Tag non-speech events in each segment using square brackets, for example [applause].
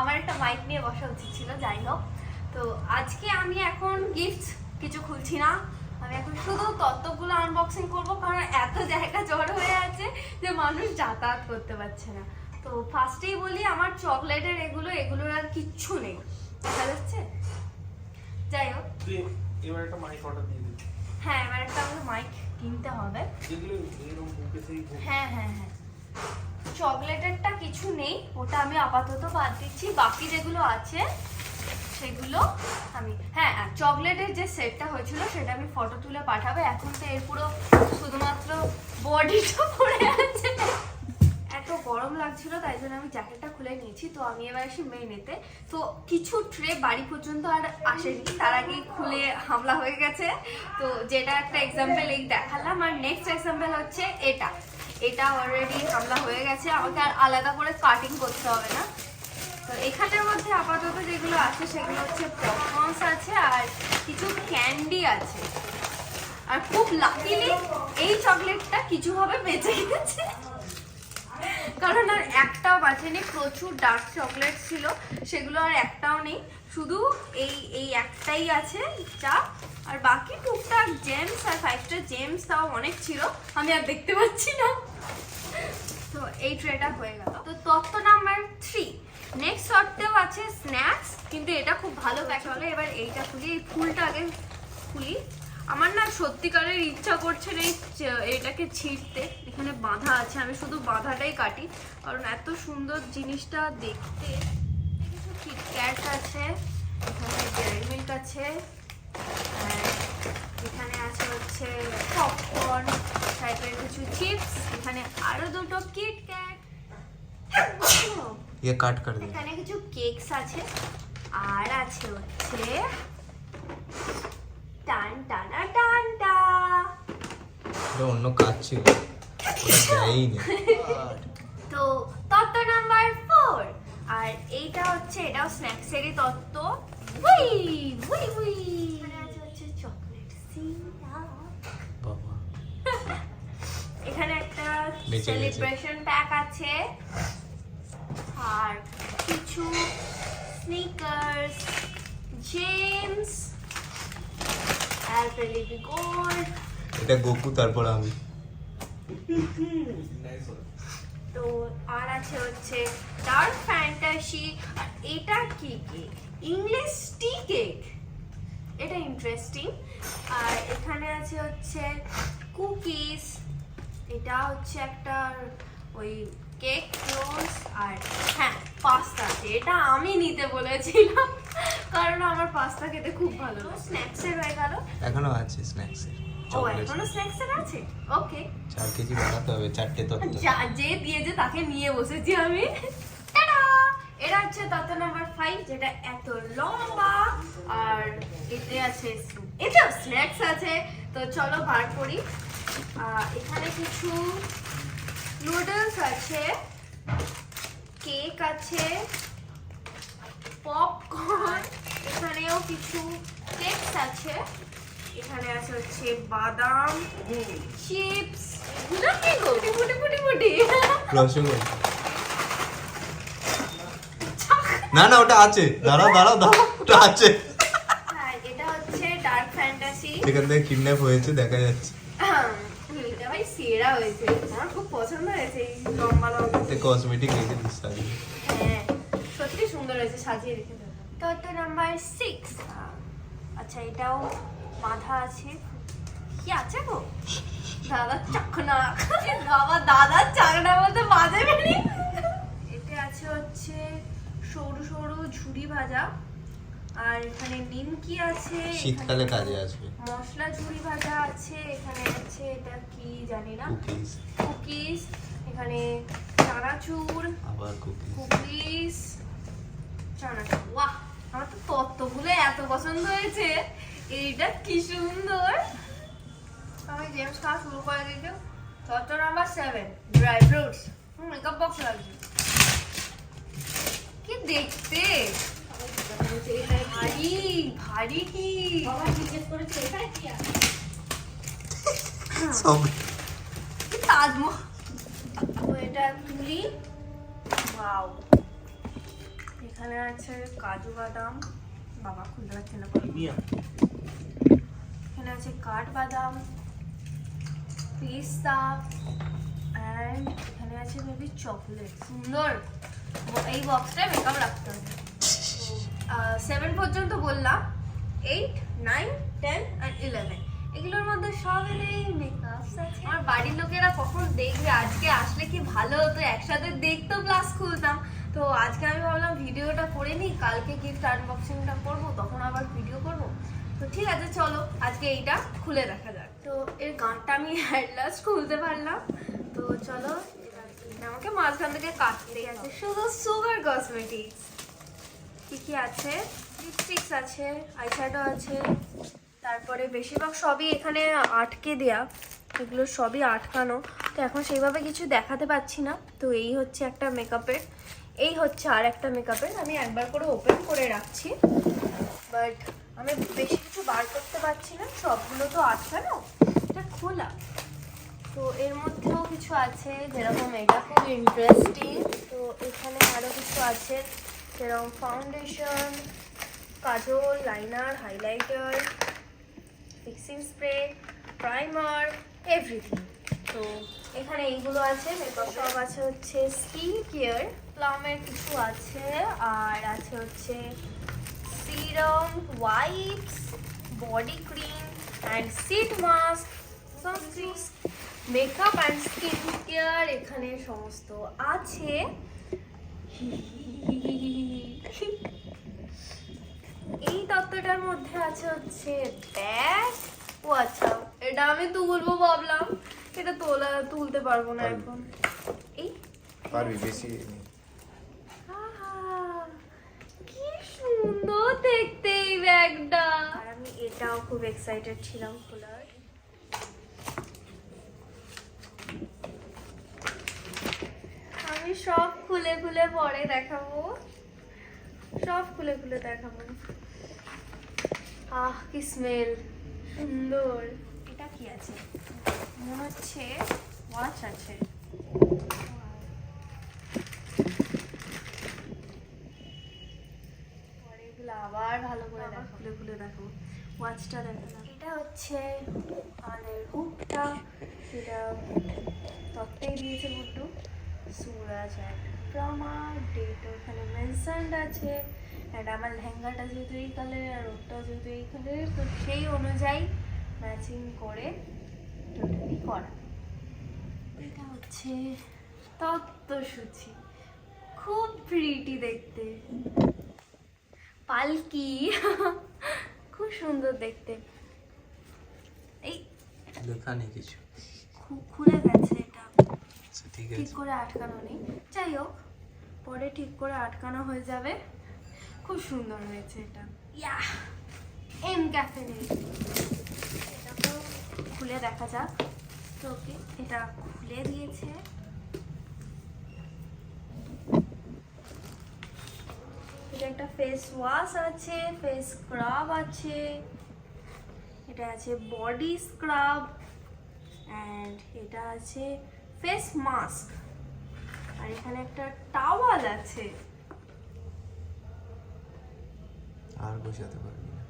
আমার একটা মাইক নিয়ে বসা উচিত ছিল যাই হোক। তো আজকে আমি এখন গিফট কিছু খুলছি না। আমি এখন শুধু তত্ত্বগুলো আনবক্সিং করব কারণ এত জায়গা জড় হয়ে আছে যে মানুষ যাতায়াত করতে পারছে না। তো ফার্স্টেই বলি আমার চকলেটের এগুলো এগুলোর আর কিচ্ছু নেই। দেখা যাচ্ছে? যাই হোক। এবার একটা মাইক অর্ডার দিয়ে দিবি হ্যাঁ এবার একটা আমাকে মাইক কিনতে হবে। হ্যাঁ হ্যাঁ হ্যাঁ। চকলেটেরটা কিছু নেই, ওটা আমি আপাতত বাদ দিচ্ছি। বাকি যেগুলো আছে, সেগুলো আমি হ্যাঁ চকলেটের যে সেটটা হয়েছিল, সেটা আমি ফটো তুলে পাঠাবো। এখন তো এর পুরো শুধুমাত্র বডিটা পড়ে আছে। এত গরম লাগছিল, তাই জন্য আমি জ্যাকেটটা খুলে নিয়েছি। তো আমি এবার আসি মেনেতে তো কিছু ট্রে বাড়ি পর্যন্ত আর আসেনি। তার আগেই খুলে হামলা হয়ে গেছে। তো যেটা একটা এক্সাম্পল এই দেখালাম। আর নেক্সট এক্সাম্পল হচ্ছে এটা। এটা অলরেডি হামলা হয়ে গেছে। আমাকে আর আলাদা করে কাটিং করতে হবে না। তো এখানের মধ্যে আপাতত যেগুলো আছে, সেগুলো হচ্ছে পপকর্নস আছে আর কিছু ক্যান্ডি আছে। আর খুব লাকিলি এই চকলেটটা কিছুভাবে বেঁচে গেছে। কারণ আর একটাও বাঁচেনি, প্রচুর ডার্ক চকলেট ছিল। সেগুলো আর একটাও নেই। শুধু এই এই একটাই আছে চা আর বাকি টুকটাক জেমস আর ফাইভটা জেমস তাও অনেক ছিল। আমি আর দেখতে পাচ্ছি না। এই ট্রেটা হয়ে গেল। তো তত্ত্ব নাম্বার থ্রি নেক্সট শর্টেও আছে স্ন্যাক্স কিন্তু এটা খুব ভালো হলে এবার এইটা খুলি, এই ফুলটা আগে খুলি। আমার না সত্যিকারের ইচ্ছা করছে না এই এটাকে ছিঁড়তে। এখানে বাঁধা আছে, আমি শুধু বাঁধাটাই কাটি। কারণ এত সুন্দর জিনিসটা দেখতে। কিছু কিটক্যাট আছে, এখানে ডেয়ারি মিল্ক আছে আর এখানে আছে হচ্ছে পপকর্ন টাইপের কিছু চিপস এখানে আরো দুটো কিটক্যাট ये काट कर दे এখানে কিছু কেকস আছে আর আছে হচ্ছে টান টানা টানটা ওটা অন্য কাজ ছিল ওটা দেয়ই নি তো তত্ত্ব নাম্বার ফোর আর এইটা হচ্ছে এটাও স্ন্যাক্সেরই তত্ত্ব উই উই উই এখানে একটা সেলিব্রেশন প্যাক আছে। আর কিছু স্নিকার্স জেমস অ্যালপেলিবি গোল্ড এটা গোকু তারপর আমি। তো আর আছে হচ্ছে ডার্ক ফ্যান্টাসি আর এটা কি কেক ইংলিশ টি কেক এটা ইন্টারেস্টিং আর এখানে আছে হচ্ছে কুকিজ এটা হচ্ছে একটা ওই কেক রোলস আর হ্যাঁ পাস্তা আছে। এটা আমি নিতে বলেছিলাম কারণ আমার পাস্তা খেতে খুব ভালো স্ন্যাক্সের হয়ে গেল? এখনও আছে স্ন্যাক্সে ও এখনও স্ন্যাক্সের আছে? ওকে চার কেজি বাড়াতে হবে চারটে তত্ত্ব। যা- দিয়েছে তাকে নিয়ে বসেছি আমি। এটা হচ্ছে তত্ত্ব নাম্বার ফাইভ যেটা এত লম্বা আর এতে আছে এতে স্ন্যাক্স আছে। তো চলো বার করি। এখানে কিছু নুডলস আছে কেক আছে পপকর্ন এখানেও কিছু কেকস আছে। এখানে আছে হচ্ছে বাদাম চিপস এগুলো কি গো? ফুটি ফুটি ফুটি রসগোল্লা। না না ওটা আছে। দাঁড়াও দাঁড়াও দাঁড়াও ওটা আছে। হ্যাঁ এটা হচ্ছে ডার্ক ফ্যান্টাসি সেখান থেকে কিডন্যাপ হয়েছে দেখা যাচ্ছে। হয়েছে। আমার খুব পছন্দ হয়েছে এই লম্বা লম্বা। কসমেটিক রেখে দিস হ্যাঁ সত্যি সুন্দর হয়েছে সাজিয়ে রেখে তত্ত্ব নাম্বার সিক্স আচ্ছা এটাও বাঁধা আছে। কি আছে গো? দাদা চাকনা। বাবা দাদা চাকনা বলতে বাজে বেরি এতে আছে হচ্ছে সরু সরু ঝুড়ি ভাজা। আর এখানে নিমকি আছে শীতকালে কাজে আসবে। মশলা ঝুড়ি ভাজা আছে এখানে আছে এটা জানি না কুকিজ এখানে চানাচুর আবার কুকিজ। কুকিজ চানাচুর। বাহ আমার তো তত্ত্বগুলো এত পছন্দ হয়েছে। এইটা কি সুন্দর। আমি জেমস খাওয়া শুরু করে দিয়েছি। তত্ত্ব number seven dry fruits makeup box লাগছে কি দেখতে? ভারী ভারী কি? সব তাজমহল তো এটা তুলি ওয়াও। এখানে আছে কাজু বাদাম। বাবা খুলতে পারছে না। এখানে আছে কাঠবাদাম পিস্তা অ্যান্ড এখানে আছে মেবি চকলেট সুন্দর। এই বক্সটায় মেকআপ রাখতে হবে। সেভেন পর্যন্ত বললাম। Eight nine ten and eleven এগুলোর মধ্যে সব এলেই মেকআপ আমার বাড়ির লোকেরা কখন দেখবে? আজকে আসলে কি ভালো হতো? একসাথে দেখতো প্লাস খুলতাম। তো আজকে আমি ভাবলাম ভিডিওটা করে নিই। কালকে গিফট আনবক্সিংটা করব, তখন আবার ভিডিও করব। তো ঠিক আছে, চলো, আজকে এইটা খুলে দেখা যাক। তো এর গানটা আমি অ্যাট লাস্ট খুলতে পারলাম। তো চলো আমাকে মাঝখান থেকে কাটতে আছে শুধু সুগার কসমেটিক্স কি কি আছে? লিপস্টিক্স আছে আইশ্যাডো আছে। তারপরে বেশিরভাগ সবই এখানে আটকে দেয়া। এগুলো সবই আটকানো। তো এখন সেইভাবে কিছু দেখাতে পাচ্ছি না। তো এই হচ্ছে একটা মেকআপের এই হচ্ছে আর একটা মেকআপের আমি একবার করে ওপেন করে রাখছি। বাট আমি বেশি কিছু বার করতে পারছি না। সবগুলো তো আটকানো এটা খোলা। তো এর মধ্যেও কিছু আছে যেরকম এটা খুব ইন্টারেস্টিং তো এখানে আরও কিছু আছে যেরকম foundation kajal liner highlighter fixing spray primer everything. তো এখানে এইগুলো আছে মেকআপ সব আছে হচ্ছে স্কিন কেয়ার, প্লামের কিছু আছে, আর আছে হচ্ছে serum, wipes, body cream and sheet mask sunscreen makeup and skin care এখানে সমস্ত আছে। এই তত্ত্বটার মধ্যে আছে হচ্ছে ব্যাগ ও আচ্ছা। এটা আমি তুলবো ভাবলাম। এটা তোলা তুলতে পারব না এখন। এই পারবি বেশি কি সুন্দর দেখতে এই ব্যাগটা। আর আমি এটাও খুব এক্সাইটেড ছিলাম খোলার। আমি সব খুলে খুলে পরে দেখাবো। সব খুলে খুলে দেখাবো। আহ কি স্মেল সুন্দর। এটা কি আছে? মনে হচ্ছে ওয়াচ আছে। আবার ভালো করে দেখো খুলে খুলে দেখো ওয়াচটা দেখো। এটা হচ্ছে আমাদের হুকটা সেটা তত্ত্বেই দিয়েছে গুড্ডু সুরাজ অ্যান্ড ডেট ওখানে মেনশনড আছে অ্যান্ড আমার লেহেঙ্গাটা যেহেতু এই কালারের আর যেহেতু এই কালারের তো সেই অনুযায়ী ম্যাচিং করে টোটালি করা। এটা হচ্ছে তত্ত্বসূচি। খুব প্রিটি দেখতে। পালকি। খুব সুন্দর দেখতে। এই লেখা নেই কিছু। খুলে গেছে। আচ্ছা, ঠিক ঠিক করে আটকানো নেই। যাই হোক পরে ঠিক করে আটকানো হয়ে যাবে। খুব সুন্দর হয়েছে এটা। ইয়া এম ক্যাফে নেই। এটা তো খুলে দেখা যাক। তো ওকে এটা খুলে দিয়েছে। এটা একটা ফেস ওয়াশ আছে ফেস স্ক্রাব আছে। এটা আছে বডি স্ক্রাব অ্যান্ড এটা আছে ফেস মাস্ক। আর এখানে একটা টাওয়াল আছে। আর বোঝাতে পারবি না।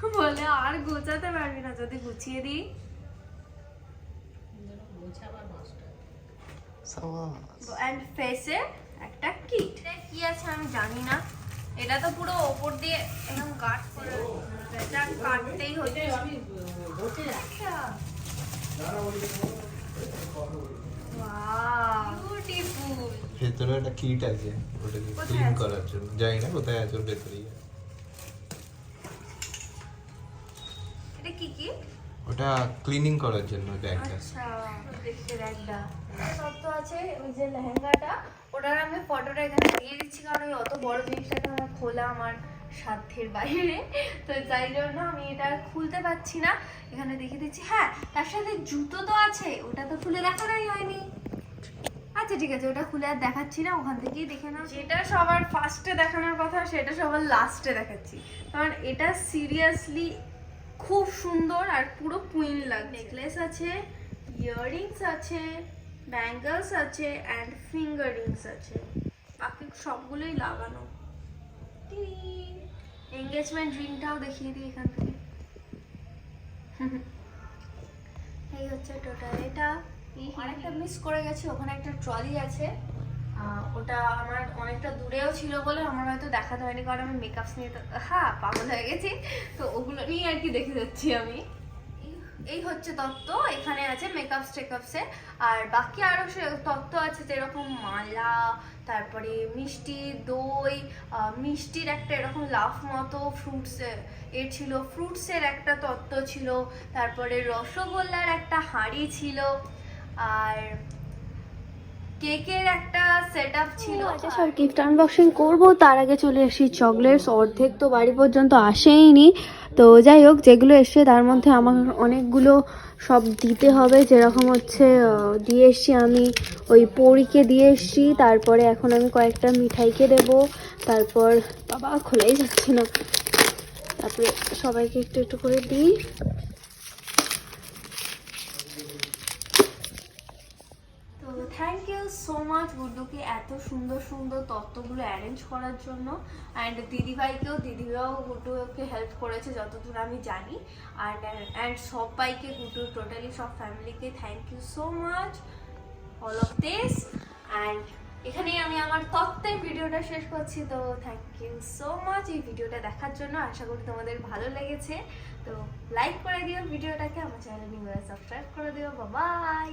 [laughs] বলে আর গোছাতে পারবি না যদি গুছিয়ে দিই। অ্যান্ড ফেসে একটা কিট কি আছে আমি জানি না। এটা তো পুরো ওপর দিয়ে একদম গার্ড করে এটা কাটতেই হচ্ছে। আচ্ছা। ভেতরে একটা কিট আছে ওটাকে ক্লিন করার জন্য। জানি না কোথায় আছে ওর ভেতরেই এটা কি কি ওটা ক্লিনিং করার জন্য ব্যাগটা আচ্ছা দেখতে ব্যাগটা সব তো আছে ওই যে লেহেঙ্গাটা ওটার আমি ফটোটা এখানে দিয়ে দিচ্ছি কারণ ওই অত বড় জিনিসটাকে আমার খোলা আমার সাধ্যের বাইরে। তো যাই জন্য আমি এটা খুলতে পারছি না। এখানে দেখে দিচ্ছি হ্যাঁ তার সাথে জুতো তো আছে ওটা তো খুলে দেখানোই হয়নি। আচ্ছা ঠিক আছে ওটা খুলে আর দেখাচ্ছি না ওখান থেকেই দেখে নাও। যেটা সবার ফার্স্টে দেখানোর কথা সেটা সবার লাস্টে দেখাচ্ছি। কারণ এটা সিরিয়াসলি খুব সুন্দর আর পুরো কুইন লাগ নেকলেস আছে ইয়াররিংস আছে ব্যাঙ্গলস আছে অ্যান্ড ফিঙ্গার রিংস আছে। বাকি সবগুলোই লাগানো। এঙ্গেজমেন্ট রিংটাও দেখিয়ে দিই এখান থেকে। [laughs] এই হচ্ছে টোটাল এটা অনেকটা মিস করে গেছি ওখানে একটা ট্রলি আছে। ওটা আমার অনেকটা দূরেও ছিল বলে আমার হয়তো দেখাতে হয়নি কারণ আমি মেকআপস নিয়ে হ্যাঁ পাগল হয়ে গেছি। তো ওগুলো নিয়ে আর কি দেখে যাচ্ছি আমি। এই- হচ্ছে তত্ত্ব এখানে আছে মেকআপস টেকআপসে আর বাকি আরও সে তত্ত্ব আছে যেরকম মালা তারপরে মিষ্টি দই মিষ্টির একটা এরকম লাফ মতো ফ্রুটস এর ছিল। ফ্রুটসের একটা তত্ত্ব ছিল। তারপরে রসগোল্লার একটা হাঁড়ি ছিল। আর কেকের একটা সেট আপ ছিল। আচ্ছা সব গিফট আনবক্সিং করব। তার আগে চলে এসেছি চকলেটস অর্ধেক তো বাড়ি পর্যন্ত আসেইনি। তো যাই হোক, যেগুলো এসছে তার মধ্যে আমার অনেকগুলো সব দিতে হবে। যেরকম হচ্ছে দিয়ে এসছি আমি ওই পরীকে দিয়ে এসছি। তারপরে এখন আমি কয়েকটা মিঠাইকে দেব। তারপর বাবা খোলাই যাচ্ছে না। তারপরে সবাইকে একটু একটু করে দিই তো থ্যাংক ইউ সো মাচ গুড্ডুকে এত সুন্দর সুন্দর তত্ত্বগুলো অ্যারেঞ্জ করার জন্য। অ্যান্ড দিদিভাইকেও, দিদিভাইও গুড্ডুকে হেল্প করেছে যতদূর আমি জানি। অ্যান্ড অ্যান্ড সবাইকে গুড্ডু টোটালি সব ফ্যামিলিকে thank you so much all of this and এখানেই আমি আমার তত্ত্বের ভিডিওটা শেষ করছি। তো থ্যাংক ইউ সো মাচ এই ভিডিওটা দেখার জন্য। আশা করি তোমাদের ভালো লেগেছে। তো লাইক করে দিও ভিডিওটাকে আমার চ্যানেল নিয়ে সাবস্ক্রাইব করে দিও। বাই